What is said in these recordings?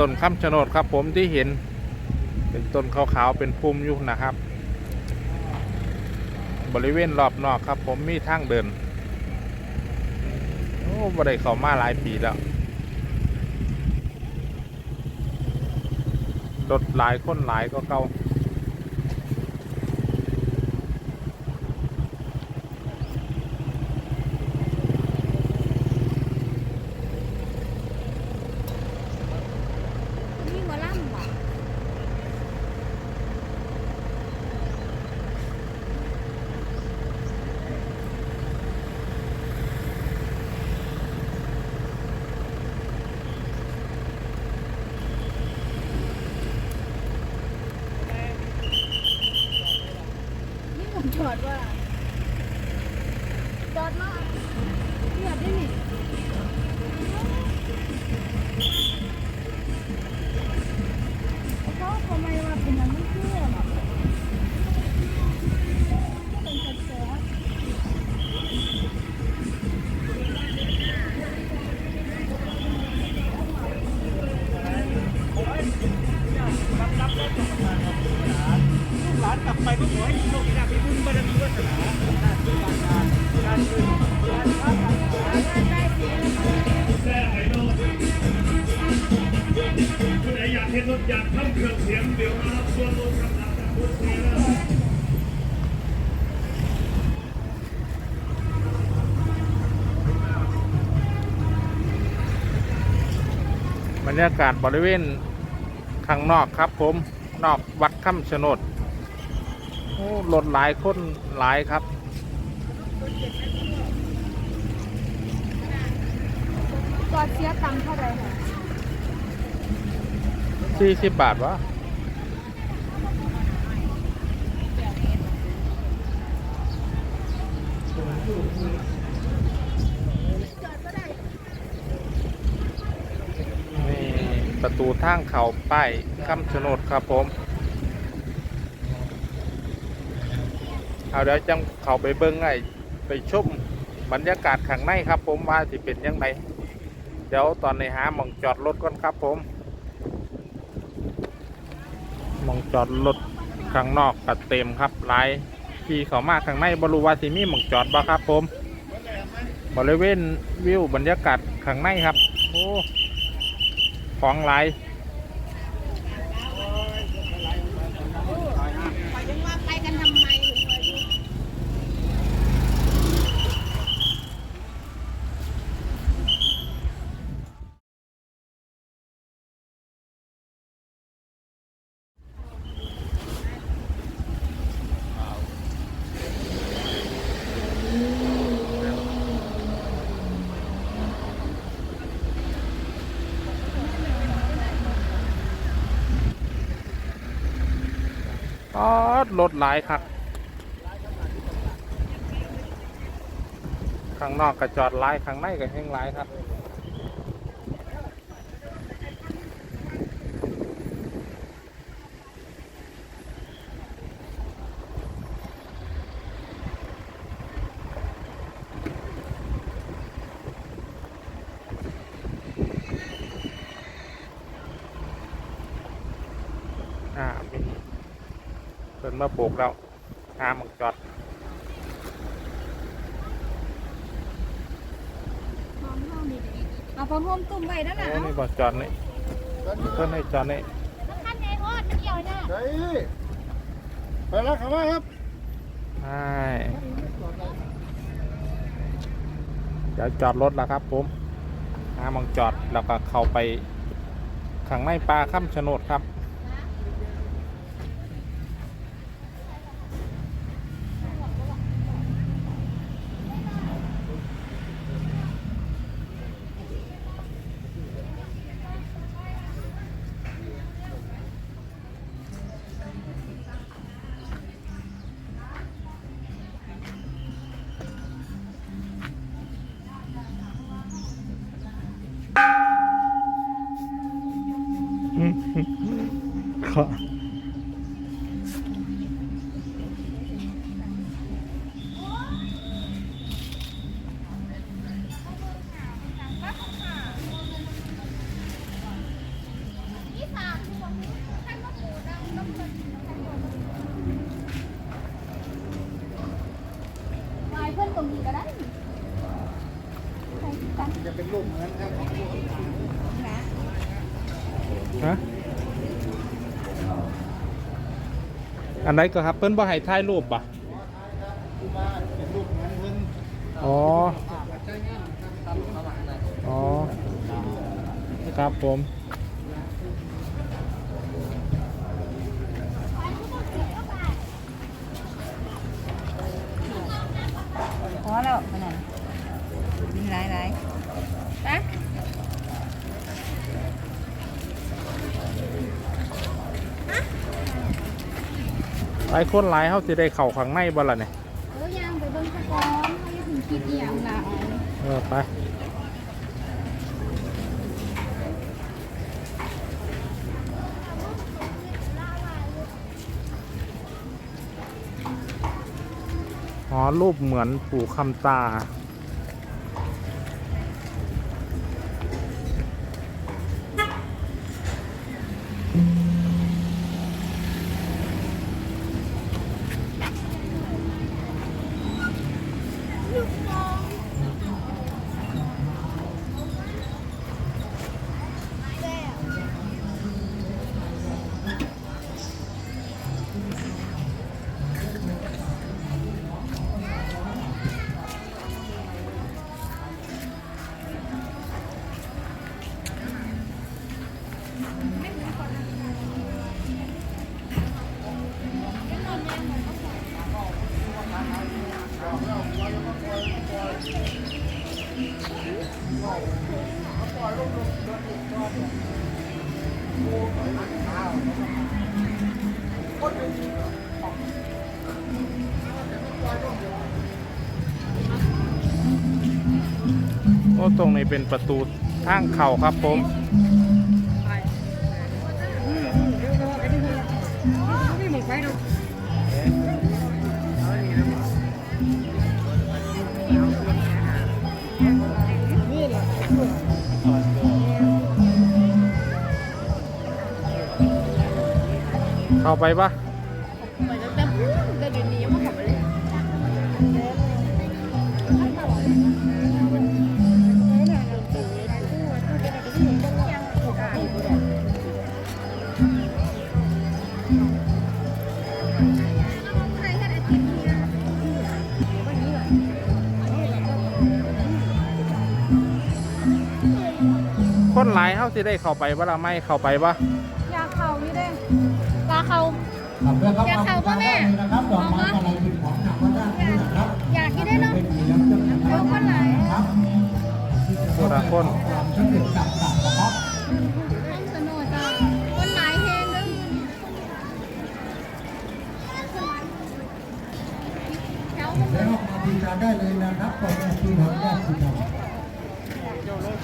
ต้นคำชะโนดครับ ผมที่เห็นเป็นต้นขาวๆเป็นพุ่มอยู่นะครับ บริเวณรอบนอกครับ ผมมีทางเดินโอ้บ่ได้เขามาหลายปีแล้วรถหลายคนหลายก็เก่า นี่หมอลำบ่ วจอดว่า รรยากาศบริเวณข้างนอกครับ ผมนอกวัดคำชะโนดโอ้รถหลายคนหลายครับ จอดเสียตังค์เท่าไหร่คะ40บาทวะจอดก็ได้ นี่ ประตูทางเขาป้ายคำชะโนดครับผม เอาเดี๋ยวจังเขาไปเบิ้งไงไปชมบรรยากาศข้างในครับผมว่าสิเป็นยังไงเดี๋ยวตอนในหาหมองจอดรถก่อนครับผมหมองจอดรถข้างนอกก็เต็มครับหลายที่เขามาข้างในบรูวาสิมีหมองจอดบ่ครับผม บริเวณวิวบรรยากาศข้างในครับ โอ้ ของหลาย ไปยังว่าไปกันทำไมถึงมาอยู่ อ๋อรถหลายครับข้างนอกก็จอดหลายข้างในก็แห้งหลายครับ เพิ่นมาโบกแล้วหาหมองจอดพร้อมห้องนี่เลยเอาพร้อมห้องตุ่มไว้นั่นโอ้น่ะนี่บอกจอดนี่เพิ่นให้จอดนี่ขั้นไหนโอ๊ตมันเกี่ยวเนี่ยใช่ไปแล้วครับว่าครับใช่เดี๋ยวจอดรถแล้วครับผมหาหมองจอดแล้วก็เข้าไปข้างในป่าข้ามชะโนดครับ อันไหนก็ครับเพิ่นบ่ให้ถ่ายรูปป่ะผู้บ้านเป็นรูปเหมือนเพิ่นอ๋อใช้งานทำประอ๋อครับผมพอแล้วมันนั่นมีหลายหลายไป หลายคนหลายเขาสิได้เข้าข้างในบ่ล่ะเนี่ยเออย่างไปเบิ่งสะกอนเขาจะถึงคิดอีหยังล่ะเออไปอ๋อรูปเหมือนปู่คำตา โอ้ตรงนี้เป็นประตูทางเข่าครับผม เข้าไปปะ คนหลายเขาสิได้เข้าไปว่าละไม่เข้าไปปะอยากเข่านี่เด้ปลาเข่าครับเพื่อเข้าอยากมาเข้าป่ะแม่นะครับดอกไม้อะไรเป็นของหนักว่าด้านนี้นะครับอยากกินได้เนาะเป็นเหลืองจังนะคเอารับคนไหนครับคนละคนความช่วยเหลือต่างๆนะครับห้องสนุกจ้าคนหลายเฮงเด้อแถวมัน แล้วมาบริการได้เลยนะครับตอนนี้ที่ทำญาติธรรม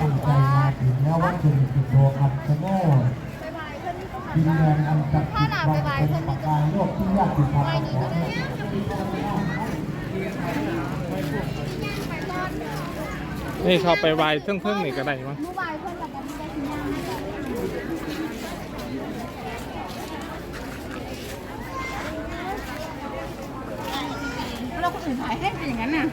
ตั้งใจมาถึงแล้ววัตถุดิบโลอับสโมไปบายเพื่อนนี่ก็ดินทำแดได้นอันศักดิ์สิทธิ์วันเป็นประกายโลกที่ญาติธรรมของเรานี่เข้าไปไหวเพิ่งๆนี่ก็ได้มั้งมูบายเพื่อนกับผมได้ถึงย่างนะจ๊ะเราคนอื่นถ่ายให้เป็นอย่างนั้นน่ะ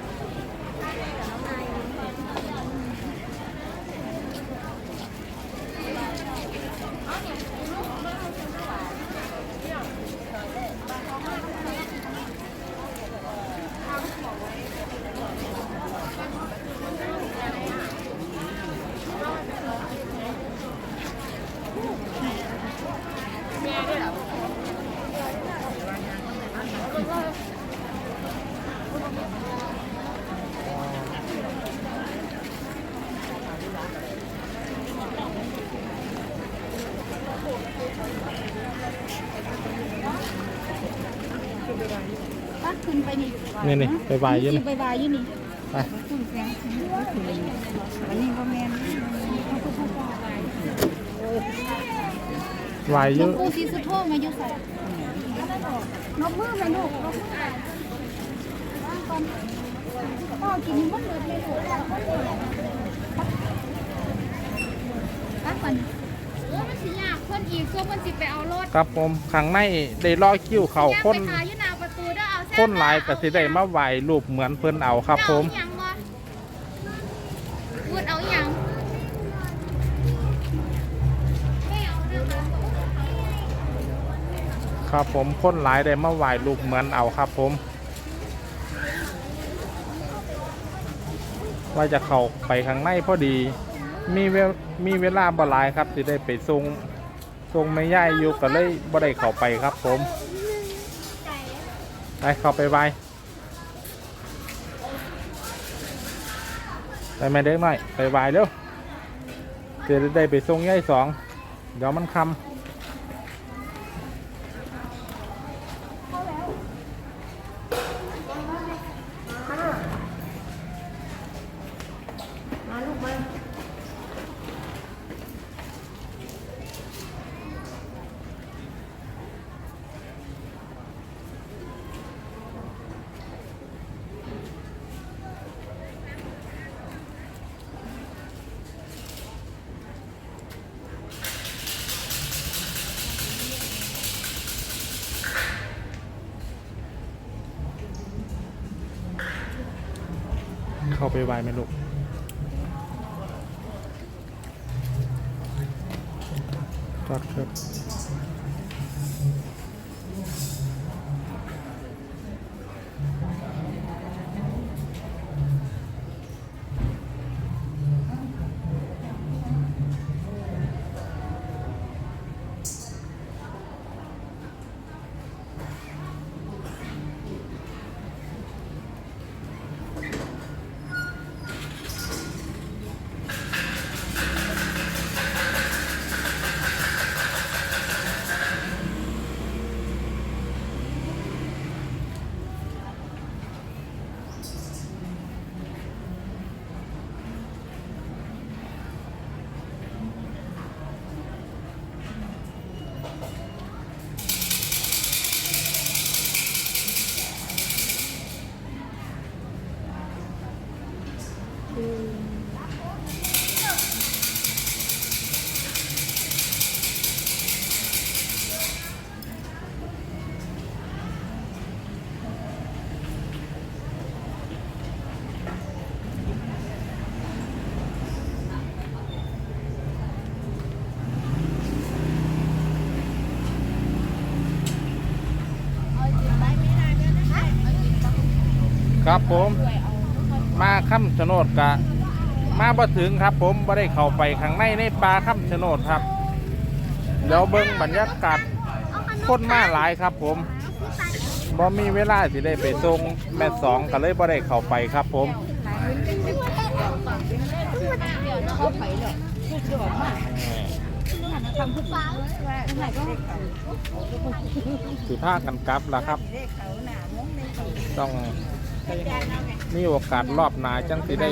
ป้า ขึ้นไปนี่นี่นี่ไปไหวอยืนไปบายอยืนนี่ไปขึ้นแสงอันนี้ก็แม่นเขาก็พูดว่าอะไรไหวอหลยืวงนปู่ศรีสุโธมาอยู่ใส่นกมือไหมลูกนกมือไหมว่างก่อนพ่อกินมันเลยเลยลูกตั้งก่อนเออมันสิยากคนอีกส่วนมันสิไปเอารถครับผมข้างในได้รอคิวเข่าคน คนหลายก็สิได้มาไหวรูปเหมือนเพิ่นเอาครับผมเอาอย่างวะพูดเอาอย่างไม่เอานะคะครับผมคนหลายได้มาไหวรูปเหมือนเอาครับผม ว่าจะเข้าไปข้างในพอดี มีเวลมีเวลาบ่หลายครับสิได้ไปส่งส่งไม่ย่ายอยู่ก็เลยบ่ได้เข้าไปครับผม ไปเข้าไปไหวไปแม่เด็กหน่อยไปไหวเร็วจะได้ไปส่งย่ายสองเดี๋ยวมันคำ ไปไวไหมลูก ครับผม มาค่ำชะโนดกะ มาบ่ถึงครับผมบ่ได้เข้าไปข้างในในป่าค่ำชะโนดครับ เดี๋ยวเบิ่งบรรยากาศคนมาหลายครับผมบ่มีเวลาสิได้ไปส่งแม่สองก็เลยบ่ได้เข้าไปครับผมเขาไปเลยทำผู้ฟ้าไหนก็สิพากันกลับแล้วครับ ต้อง มีโอกาสรอบหนาจังสิได้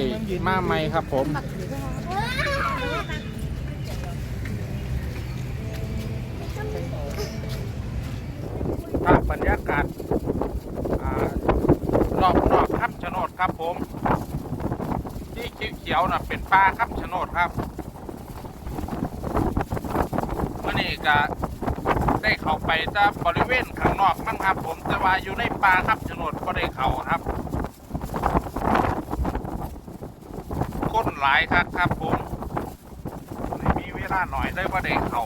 มาใหม่ครับผมภาพบรรยากาศรอบรอบๆครับโฉนดครับผม ที่เขียวๆนะเป็นป่าครับโฉนดครับมื่อนี้ก็ ได้เข้าไปจะบริเวณข้างนอกมั้งครับ ผมแต่ว่าอยู่ในป่าครับโฉนดก็ได้เข้าครับคนหลายครับครับผมไม่มีเวลาหน่อยเลยว่าได้เข้า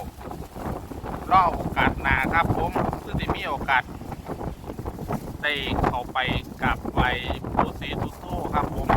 รอโอกาสหนาครับผมซึ่งที่มีโอกาสได้เข้าไปกับไหวปูสีทุโต้ครับผม